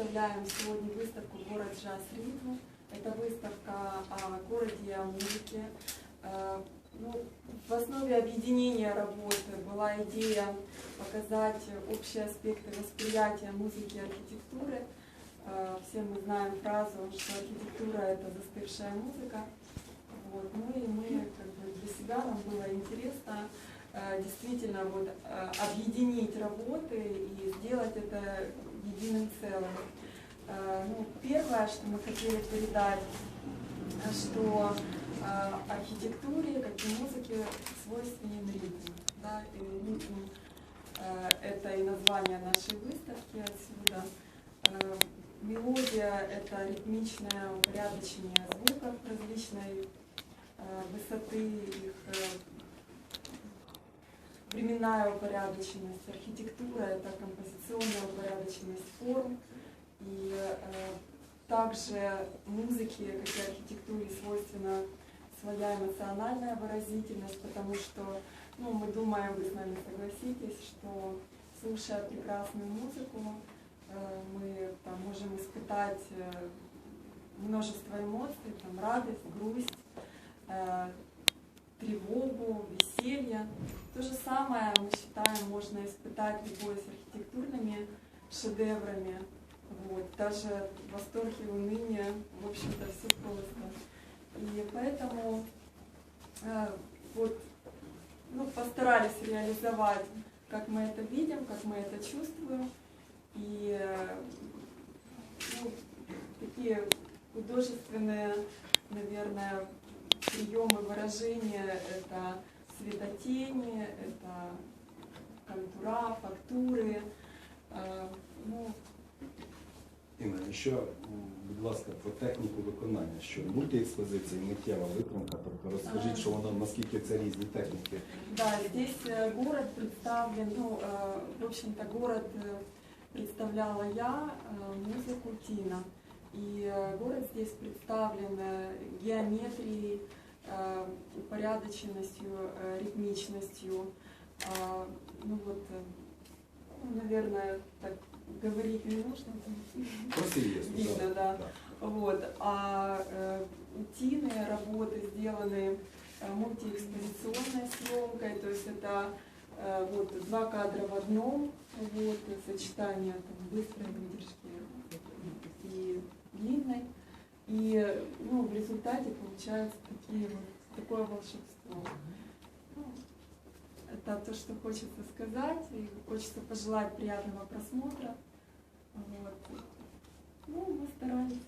представляем сегодня выставку «Город джаз ритм». Это выставка о городе, о музыке. Э, ну, в основе объединения работы была идея показать общие аспекты восприятия музыки и архитектуры. Э, Все мы знаем фразу, что архитектура – это застывшая музыка. Вот. Ну и мы как бы для себя нам было интересно э, действительно вот, объединить работы и сделать это единым целым. Э, Ну, первое, что мы хотели передать, э, что э, архитектуре, как и музыке, свойственен ритм. Да? И ритм это и название нашей выставки отсюда. Мелодия – это ритмичное упорядочение звуков различной высоты их временная упорядоченность, архитектура – это композиционная упорядоченность форм, и э, также музыке, как и архитектуре, свойственна своя эмоциональная выразительность, потому что, ну, мы думаем, вы с нами согласитесь, что слушая прекрасную музыку, э, мы там можем испытать э, множество эмоций, там радость, грусть, тревогу, веселье. То же самое, мы считаем, можно испытать любой с архитектурными шедеврами. Вот. Даже восторг и уныние, в общем-то, все просто. И поэтому э, вот, ну, постарались реализовать, как мы это видим, как мы это чувствуем. И э, ну, такие художественные, наверное, приемы выражения – это светотени, это контура, фактуры. Е, Ну, Інна, і ще, м, будь ласка, про техніку виконання, що мультиекспозиція, миттєва витримка, тобто розкажіть, що воно наскільки це різні техніки. Да, здесь э, город представлен, ну, э, в общем-то, город э, представляла я, э, музыку Тина. И э, город здесь представлен э, геометрией, э, упорядоченностью, э, ритмичностью. А, Ну вот, э, ну, наверное, так говорить не нужно. Просто інтересно. Видно, да. Вот. А э, Тины работы сделаны э, мультиэкспозиционной съемкой, то есть это э, вот два кадра в одном, вот сочетание там, быстрой выдержки и длинной. И ну, в результате получается такие вот, такое волшебство. Ну, Это то, что хочется сказать, и хочется пожелать приятного просмотра. Вот. Ну, мы старались.